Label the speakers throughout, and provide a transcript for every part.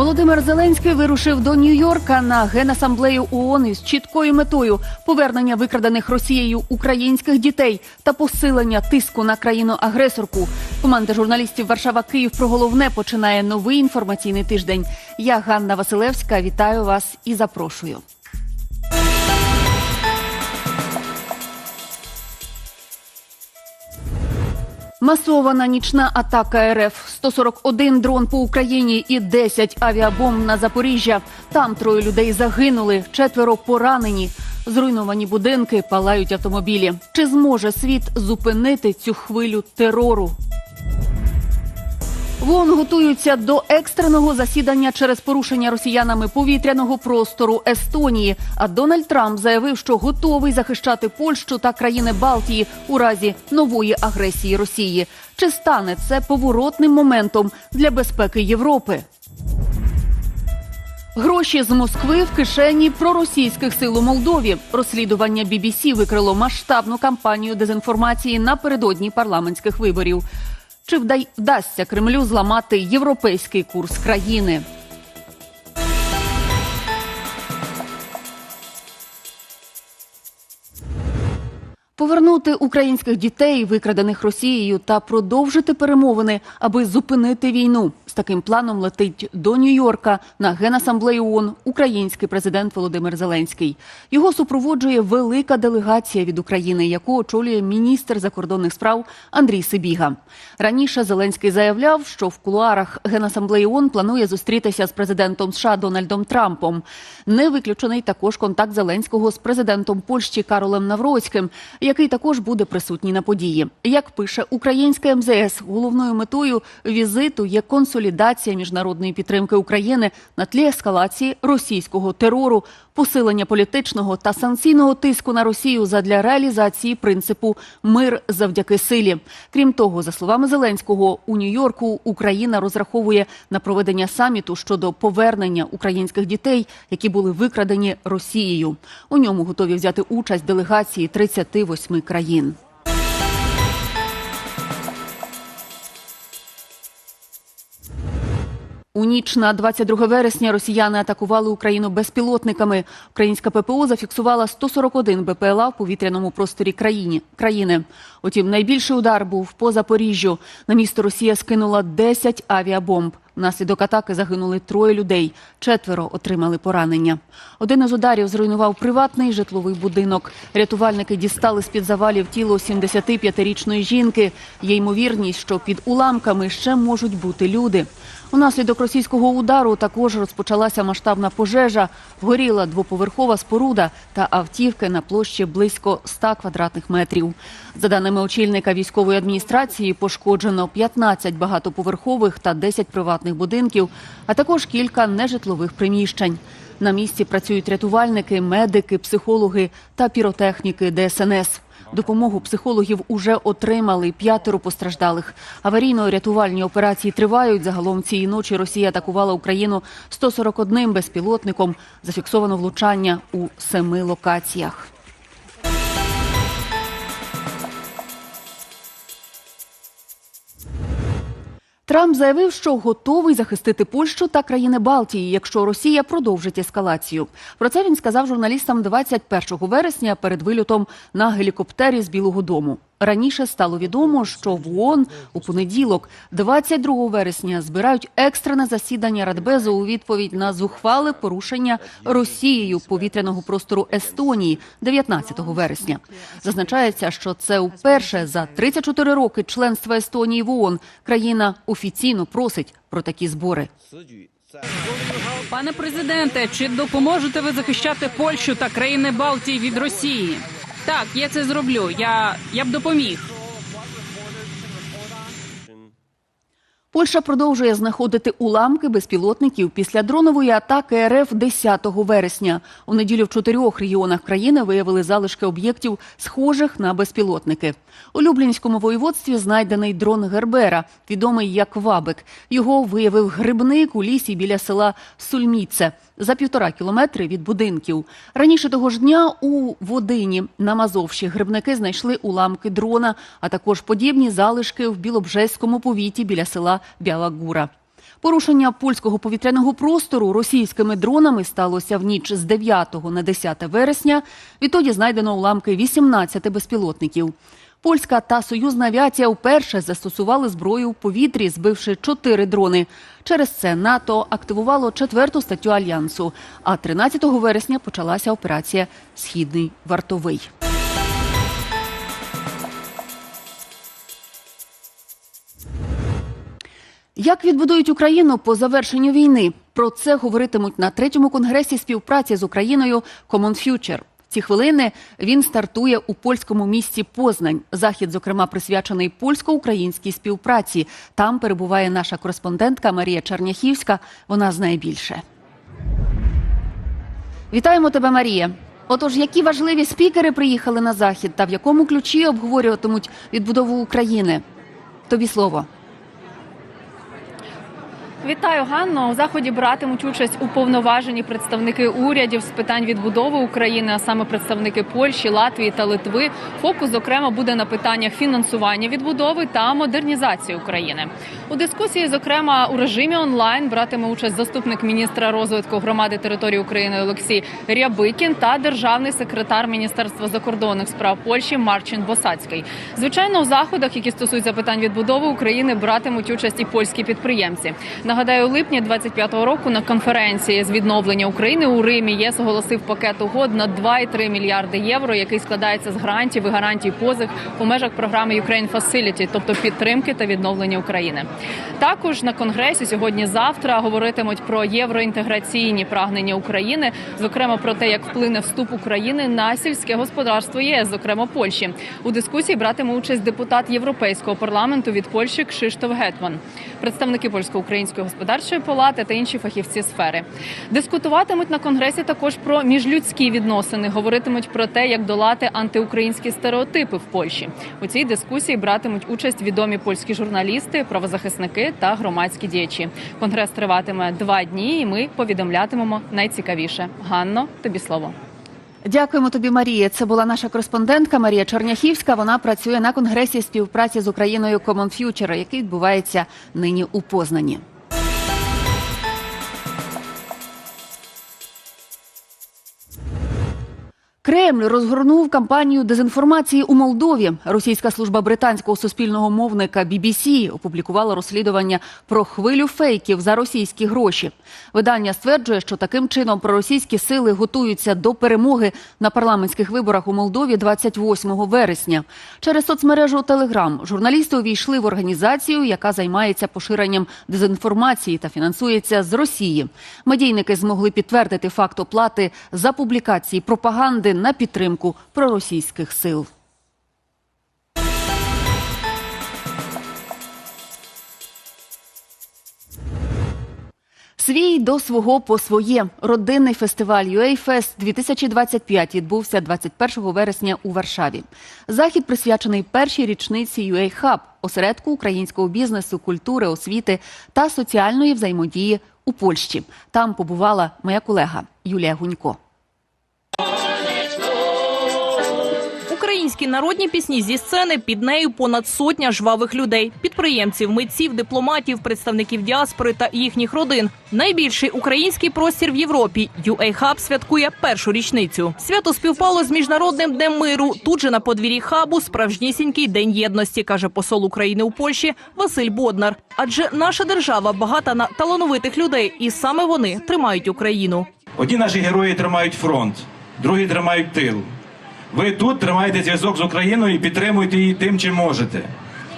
Speaker 1: Володимир Зеленський вирушив до Нью-Йорка на генасамблею ООН із чіткою метою повернення викрадених Росією українських дітей та посилення тиску на країну-агресорку. Команда журналістів Варшава Київ про головне починає новий інформаційний тиждень. Я Ганна Василевська. Вітаю вас і запрошую. Масована нічна атака РФ. 141 дрон по Україні і 10 авіабомб на Запоріжжя. Там троє людей загинули, четверо поранені. Зруйновані будинки, палають автомобілі. Чи зможе світ зупинити цю хвилю терору? В ООН готуються до екстреного засідання через порушення росіянами повітряного простору Естонії. А Дональд Трамп заявив, що готовий захищати Польщу та країни Балтії у разі нової агресії Росії. Чи стане це поворотним моментом для безпеки Європи? Гроші з Москви в кишені проросійських сил у Молдові. Розслідування BBC викрило масштабну кампанію дезінформації напередодні парламентських виборів. Чи вдай- вдасться Кремлю зламати європейський курс країни? Повернути українських дітей, викрадених Росією, та продовжити перемовини, аби зупинити війну. З таким планом летить до Нью-Йорка на генасамблею ООН український президент Володимир Зеленський. Його супроводжує велика делегація від України, яку очолює міністр закордонних справ Андрій Сибіга. Раніше Зеленський заявляв, що в кулуарах генасамблеї ООН планує зустрітися з президентом США Дональдом Трампом. Не виключений також контакт Зеленського з президентом Польщі Каролем Навроцьким, який також буде присутній на події. Як пише українське МЗС, головною метою візиту є консолідація міжнародної підтримки України на тлі ескалації російського терору, посилення політичного та санкційного тиску на Росію задля реалізації принципу мир завдяки силі. Крім того, за словами Зеленського, у Нью-Йорку Україна розраховує на проведення саміту щодо повернення українських дітей, які були викрадені Росією. У ньому готові взяти участь делегації 38 країн. У ніч на 22 вересня росіяни атакували Україну безпілотниками. Українська ППО зафіксувала 141 БПЛА в повітряному просторі країні, країни. Утім, найбільший удар був по Запоріжжю. На місто Росія скинула 10 авіабомб. Внаслідок атаки загинули троє людей, четверо отримали поранення. Один із ударів зруйнував приватний житловий будинок. Рятувальники дістали з-під завалів тіло 75-річної жінки. Є ймовірність, що під уламками ще можуть бути люди. Унаслідок російського удару також розпочалася масштабна пожежа. Горіла двоповерхова споруда та автівки на площі близько 100 квадратних метрів. За даними очільника військової адміністрації, пошкоджено 15 багатоповерхових та 10 приватних будинків, а також кілька нежитлових приміщень. На місці працюють рятувальники, медики, психологи та піротехніки ДСНС. Допомогу психологів уже отримали п'ятеро постраждалих. Аварійно-рятувальні операції тривають. Загалом цієї ночі Росія атакувала Україну 141 безпілотником. Зафіксовано влучання у семи локаціях. Трамп заявив, що готовий захистити Польщу та країни Балтії, якщо Росія продовжить ескалацію. Про це він сказав журналістам 21 вересня перед вильотом на гелікоптері з Білого Дому. Раніше стало відомо, що в ООН у понеділок, 22 вересня, збирають екстрене засідання Радбезу у відповідь на зухвале порушення Росією повітряного простору Естонії 19 вересня. Зазначається, що це вперше за 34 роки членства Естонії в ООН країна офіційно просить про такі збори.
Speaker 2: Пане президенте, чи допоможете ви захищати Польщу та країни Балтії від Росії? Так, я це зроблю. Я, я б допоміг.
Speaker 1: Польща продовжує знаходити уламки безпілотників після дронової атаки РФ 10 вересня. У неділю в чотирьох регіонах країни виявили залишки об'єктів, схожих на безпілотники. У Люблінському воєводстві знайдений дрон Гербера, відомий як Вабик. Його виявив грибник у лісі біля села Сульміце за півтора кілометри від будинків. Раніше того ж дня у Водині на Мазовщі грибники знайшли уламки дрона, а також подібні залишки в Білобжеському повіті біля села Біала Гура. Порушення польського повітряного простору російськими дронами сталося в ніч з 9 на 10 вересня. Відтоді знайдено уламки 18 безпілотників. Польська та союзна авіація вперше застосували зброю в повітрі, збивши чотири дрони. Через це НАТО активувало четверту статтю альянсу. А 13 вересня почалася операція Східний вартовий. Як відбудують Україну по завершенню війни? Про це говоритимуть на третьому конгресі співпраці з Україною Common Future. Ці хвилини він стартує у польському місті Познань. Захід, зокрема, присвячений польсько-українській співпраці. Там перебуває наша кореспондентка Марія Черняхівська. Вона знає більше. Вітаємо тебе, Марія. Отож, які важливі спікери приїхали на захід та в якому ключі обговорюватимуть відбудову України? Тобі слово.
Speaker 3: Вітаю, Ганно. У заході братимуть участь уповноважені представники урядів з питань відбудови України, а саме представники Польщі, Латвії та Литви. Фокус, зокрема, буде на питаннях фінансування відбудови та модернізації України. У дискусії, зокрема, у режимі онлайн братиме участь заступник міністра розвитку громади території України Олексій Рябикін та державний секретар Міністерства закордонних справ Польщі Марчин Босацький. Звичайно, у заходах, які стосуються питань відбудови України, братимуть участь і польські підприємці. Нагадаю, у липні 25-го року на конференції з відновлення України у Римі ЄС оголосив пакет угод на 2,3 мільярди євро, який складається з грантів і гарантій позик у межах програми Ukraine Facility, тобто підтримки та відновлення України. Також на конгресі сьогодні-завтра говоритимуть про євроінтеграційні прагнення України, зокрема про те, як вплине вступ України на сільське господарство ЄС, зокрема Польщі. У дискусії братиме участь депутат Європейського парламенту від Польщі Кшиштоф Гетман, представники польсько-української господарчої палати та інші фахівці сфери. Дискутуватимуть на конгресі також про міжлюдські відносини. Говоритимуть про те, як долати антиукраїнські стереотипи в Польщі. У цій дискусії братимуть участь відомі польські журналісти, правозахисники та громадські діячі. Конгрес триватиме два дні, і ми повідомлятимемо найцікавіше. Ганно, тобі слово.
Speaker 1: Дякуємо тобі, Марія. Це була наша кореспондентка Марія Черняхівська. Вона працює на конгресі співпраці з Україною Common Future, який відбувається нині у Познані. Кремль розгорнув кампанію дезінформації у Молдові. Російська служба британського суспільного мовника BBC опублікувала розслідування про хвилю фейків за російські гроші. Видання стверджує, що таким чином проросійські сили готуються до перемоги на парламентських виборах у Молдові 28 вересня. Через соцмережу Телеграм журналісти увійшли в організацію, яка займається поширенням дезінформації та фінансується з Росії. Медійники змогли підтвердити факт оплати за публікації пропаганди на підтримку проросійських сил. Свій до свого по своє родинний фестиваль UA 2025 відбувся 21 вересня у Варшаві. Захід присвячений першій річниці Hub – осередку українського бізнесу, культури, освіти та соціальної взаємодії у Польщі. Там побувала моя колега Юлія Гунько.
Speaker 4: Українські народні пісні зі сцени під нею понад сотня жвавих людей: підприємців, митців, дипломатів, представників діаспори та їхніх родин. Найбільший український простір в Європі UA Hub святкує першу річницю. Свято співпало з міжнародним днем миру. Тут же на подвір'ї хабу справжнісінький день єдності, каже посол України у Польщі Василь Боднар. Адже наша держава багата на талановитих людей, і саме вони тримають Україну.
Speaker 5: Одні наші герої тримають фронт, другі тримають тил. Ви тут тримаєте зв'язок з Україною і підтримуєте її тим, чим можете.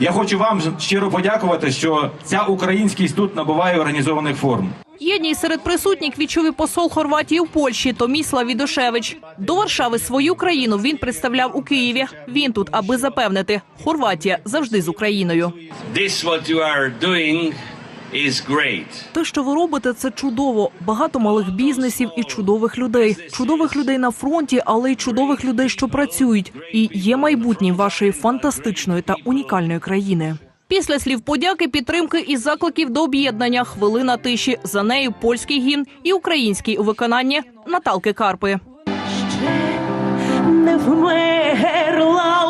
Speaker 5: Я хочу вам щиро подякувати, що ця українськість тут набуває організованих форм.
Speaker 4: Єдність серед присутніх відчув і посол Хорватії у Польщі Томіслав Відошевич. До Варшави свою країну він представляв у Києві. Він тут, аби запевнити, Хорватія завжди з Україною.
Speaker 6: this what you are doing.
Speaker 4: Те, що ви робите, це чудово. Багато малих бізнесів і чудових людей. Чудових людей на фронті, але й чудових людей, що працюють. І є майбутнє вашої фантастичної та унікальної країни. Після слів подяки, підтримки і закликів до об'єднання хвилина тиші. За нею польський гімн і український у виконанні Наталки Карпи.
Speaker 7: Ще не вмерла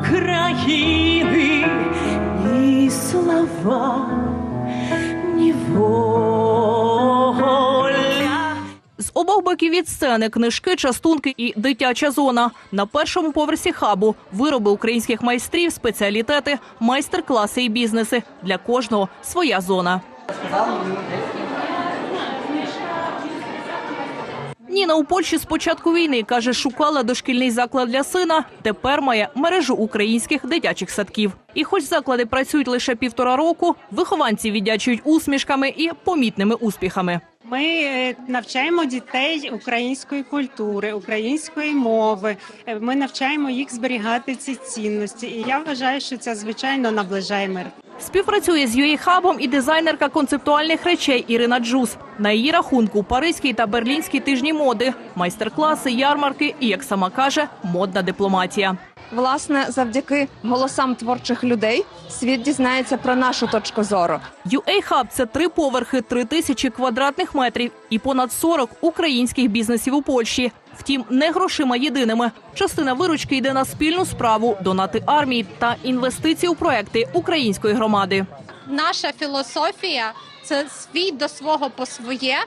Speaker 7: України і слава
Speaker 4: обох боків від сцени книжки, частунки і дитяча зона. На першому поверсі хабу вироби українських майстрів, спеціалітети, майстер-класи і бізнеси. Для кожного своя зона. Ніна у Польщі з початку війни каже, шукала дошкільний заклад для сина. Тепер має мережу українських дитячих садків. І, хоч заклади працюють лише півтора року, вихованці віддячують усмішками і помітними успіхами.
Speaker 8: Ми е, навчаємо дітей української культури, української мови. Е, Ми навчаємо їх зберігати ці цінності. І я вважаю, що це звичайно наближає мир.
Speaker 4: Співпрацює з UA і дизайнерка концептуальних речей Ірина Джус. На її рахунку паризький та берлінський тижні моди, майстер-класи, ярмарки і, як сама каже, модна дипломатія.
Speaker 9: Власне, завдяки голосам творчих людей світ дізнається про нашу точку зору.
Speaker 4: UA Hub – це три поверхи, три тисячі квадратних метрів і понад 40 українських бізнесів у Польщі. Втім, не грошима єдиними. Частина виручки йде на спільну справу, донати армії та інвестиції у проекти української громади.
Speaker 10: наша філософія це свій до свого по своє,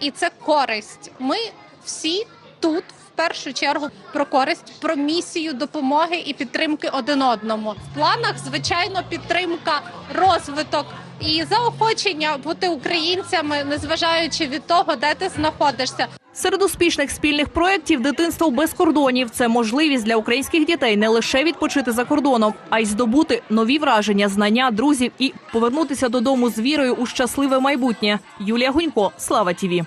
Speaker 10: і це користь. Ми всі тут першу чергу про користь, про місію допомоги і підтримки один одному. В планах, звичайно, підтримка, розвиток і заохочення бути українцями, незважаючи від того, де ти знаходишся.
Speaker 4: Серед успішних спільних проєктів дитинство без кордонів це можливість для українських дітей не лише відпочити за кордоном, а й здобути нові враження, знання, друзів і повернутися додому з вірою у щасливе майбутнє. Юлія Гунько, Слава Тіві.